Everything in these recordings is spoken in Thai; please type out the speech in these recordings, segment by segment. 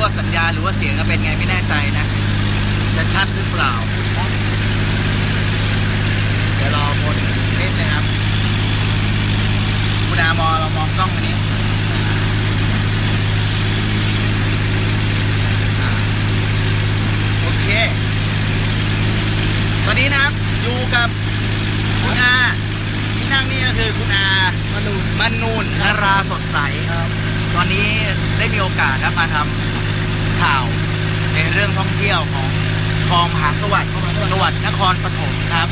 รู้ว่าสัญญาณหรือว่าเสียงจะเป็นไงไม่แน่ใจนะ จะชัดหรือเปล่า เดี๋ยวรอคนนิดนะครับคุณอามอเรามองกล้องอันนี้อ่าโอเค ตอนนี้นะครับอยู่กับคุณอาที่นั่งนี่ก็คือคุณอามาดูมนูนนราสดใสครับตอนนี้ได้มีโอกาสครับมาทำ ข่าวในเรื่องท่องเที่ยวของคลองมหาสวัสดิ์จังหวัดนครปฐมครับ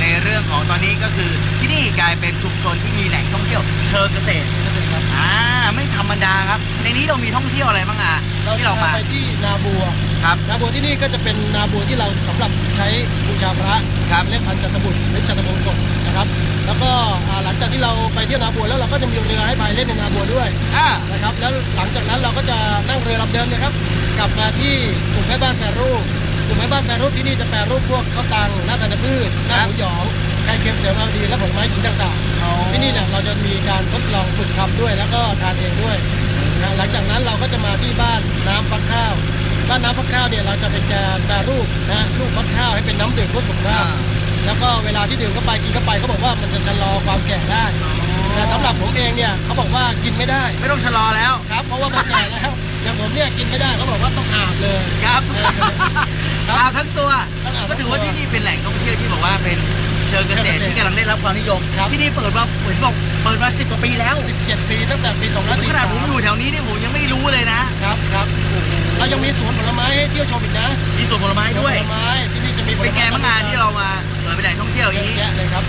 ในเรื่องของตอนนี้ก็คือที่นี่กลายเป็นชุมชนที่มีแหล่งท่องเที่ยวเชิงเกษตรเกษตรครับอ่าไม่ธรรมดาครับ ในนี้เรามีท่องเที่ยวอะไรบ้างอะเราที่จะเรามาไปที่นาบัวครับนาบัวที่นี่ก็จะเป็นนาบัวที่เราสำหรับใช้บูชาพระครับเรียกพันจันทบุตรหรือจันทมงกฎนะครับ แล้วก็อ่าหลังจากที่เราไปเที่ยวนาบัวแล้วเราก็จะมีเรือให้พายเล่นในนาบัวด้วยอ่านะครับแล้วหลังจา ก็จะนั่งเรือลำเดิมเนะครับ กลับมาที่กลุ่มแม่บ้านแปรรูปกลุ่มแม่บ้านแปรรูปที่นี่จะแปรรูปพวกข้าวตังหน้าตาลพืชหน้าหมูหยองไก่เค็มเสริมเอาดีและผลไม้หญิงต่างๆที่นี่เนี่ยเราจะมีการทดลองฝึกทำด้วยแล้วก็ทานเองด้วยนะหลังจากนั้นเราก็จะมาที่บ้านน้ำฟักข้าวบ้านน้ำฟักข้าวเนี่ยเราจะเป็นการแปรรูปนะลูกฟักข้าวให้เป็นน้ำดื่มเพื่อสุขภาพแล้วก็เวลาที่ดื่มเข้าไปกินเข้าไปเขาบอกว่ามันจะชะลอความแก่ได้ แต่สำหรับผมเองเนี่ยเขาบอกว่ากินไม่ได้ไม่ต้องชะลอแล้ว ครับเพราะว่ามันแก่แล้วอย่างผมเนี่ยกินไม่ได้เขาบอกว่าต้องอาบเลย ครับครับอาบทั้งตัวต้องอาบทั้ก็งตัวถือว่าที่นี่เป็นแหล่งท่องเที่ยวที่บอกว่าเป็นเชิงเกษตรเชิงเกษตรที่กำลังได้รับความนิยม ครับ ที่นี่เปิดมาเหมือนบอกเปิดมาสิบกว่าปีแล้ว17 ปีตั้งแต่ปีขนาดผมอ2543ยู่แถวนี้นี่ผมยังไม่รู้เลยนะครับครับเรายังมีสวนผลไม้ให้เที่ยวชมอีกนะมีสวนผลไม้ด้วยผลไม้ที่นี่จะมีผลเป็นไม้ไงบ้างงานที่เรามาเปิดเป็นแหล่งท่องเที่ยวอย่างเยอะนี้แยะเลยครับ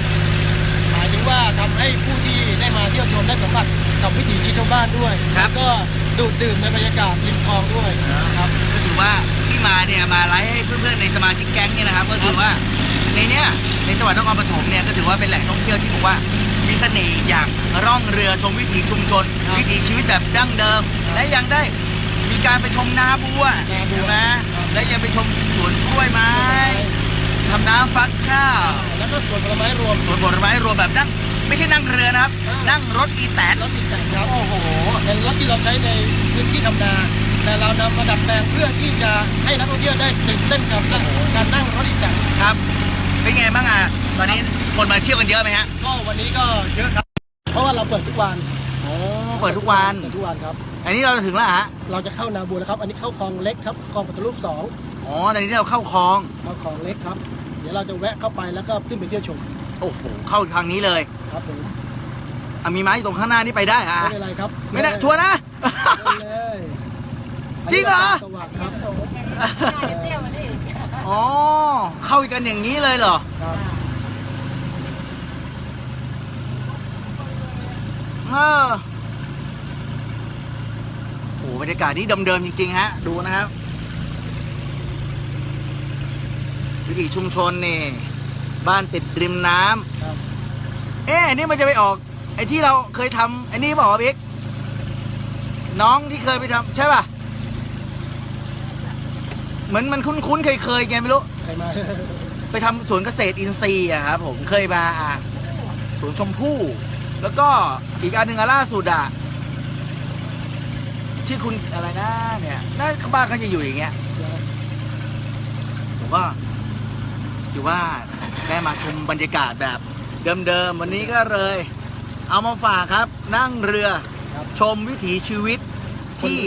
หมายถึงว่าทำให้ผู้ที่ได้มาเที่ยวชมได้สัมผัสกับวิถีชีวิตชาวบ้านด้วยครับแล้วก็ดูดดื่มในบรรยากาศริมคลองด้วยครับก็ถือว่าที่มาเนี่ยมาไลฟ์ให้เพื่อนๆในสมาชิกแก๊งเนี่ยนะครับก็คือว่าในเนี้ยในจังหวัดนครปฐมเนี่ยก็ถือว่าเป็นแหล่งท่องเที่ยวที่บอกว่ามีเสน่ห์อีกอย่างร่องเรือชมวิถีชุมชนครับวิถีชีวิตแบบดั้งเดิม และยังได้มีการไปชมนาบัวนาบัวใช่ไหมครับและยังไปชมสวนกล้วยไม้ ทำน้ำฟักข้าว แล้วก็สวนผลไม้รวมสวนผลไม้รวมแบบนั่งไม่ใช่นั่งเรือนะครับอ่านั่นั่งรถอีแตนรถติดแต่งครับโอ้โหเป็นรถที่เราใช้ในพื้นที่ทำนา แต่เรานำมาดัดแปลงเพื่อที่จะให้นักท่องเที่ยวได้ตื่นเต้นกับการนั่งรถอีแตนครับเป็นไงบ้างอะตอนนี้คนมาเที่ยวกันเยอะไหมฮะก็วันนี้ก็เยอะครับ เพราะว่าเราเปิดทุกวันโอ้เปิดทุกวันเปิดทุกวันครับ อันนี้เราถึงแล้วฮะเราจะเข้านาบัวแล้วครับ อันนี้เข้าคลองเล็กครับคลองปฐรูปสองอ๋อตอนนี้เราเข้าคลองเข้าคลองเล็กครับ เดี๋ยวเราจะแวะเข้าไปแล้วก็ขึ้นไปเที่ยวชมโอ้โหเข้าทางนี้เลยครับผมอะมีไม้อยู่ตรงข้างหน้านี่ไปได้ฮะไม่เป็นไรครับไม่ได้ชัวร์นะได้เลยจริงเหรอ สวัสดีครับอ๋อเข้ากันอย่างนี้เลยเหรอ ครับเออโอ้โหบรรยากาศนี่เดิมๆจริงๆฮะ ดูนะครับ วิถีชุมชนนี่ บ้านติดริมน้ำครับเอ๊ะอันนี่มันจะไปออก ไอ้ที่เราเคยทำไอ้นี่บอกว่าบิ๊กน้องที่เคยไปทำใช่ป่ะ เหมือนมันคุ้นๆเคยๆไงไม่รู้ ใครมา ไปทำสวนเกษตรอินทรีย์อะครับผมเคยมาอะสวนชมพู่ แล้วก็อีกอันหนึ่งอะล่าสุดอะชื่อคุณอะไรนะเนี่ยน่าบ้านเขาจะอยู่อย่างเงี้ยผมก็ ถือว่าได้มาชมบรรยากาศแบบเดิมๆวันนี้ก็เลย เอามาฝากครับ นั่งเรือครับชมวิถีชีวิตที่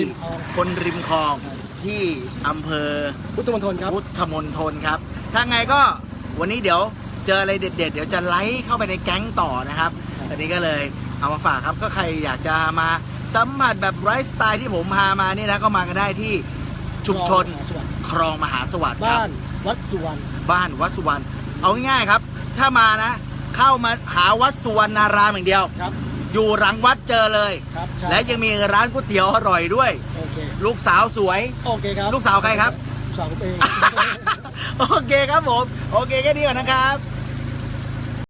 คนริมคลองคนริมคลองที่อำเภอพุทธมณฑลครับพุทธมณฑลครับ ถ้าไงก็วันนี้เดี๋ยวเจออะไรเด็ด ๆ เดี๋ยวจะไลฟ์เข้าไปในแก๊งต่อนะครับครับอันนี้ก็เลยเอามาฝากครับก็ใครอยากจะมาสัมผัสแบบไลฟ์สไตล์ที่ผมพามานี่นะก็มากันได้ที่ชุมชนสวัสดิ์คลองมหาสวัสดิ์ครับบ้าน วัดสุวรรณบ้านวัดสุวรรณเอาง่ายๆครับ ถ้ามานะ เข้ามาหาวัดสุวรรณารามอย่างเดียว ครับ อยู่หลังวัดเจอเลย ครับใช่และยังมีร้านก๋วยเตี๋ยวอร่อยด้วย โอเค ลูกสาวสวย โอเคครับลูกสาวใครครับ ลูกสาวผมเอง โอเคครับผม โอเคแค่นี้ก่อนนะครับ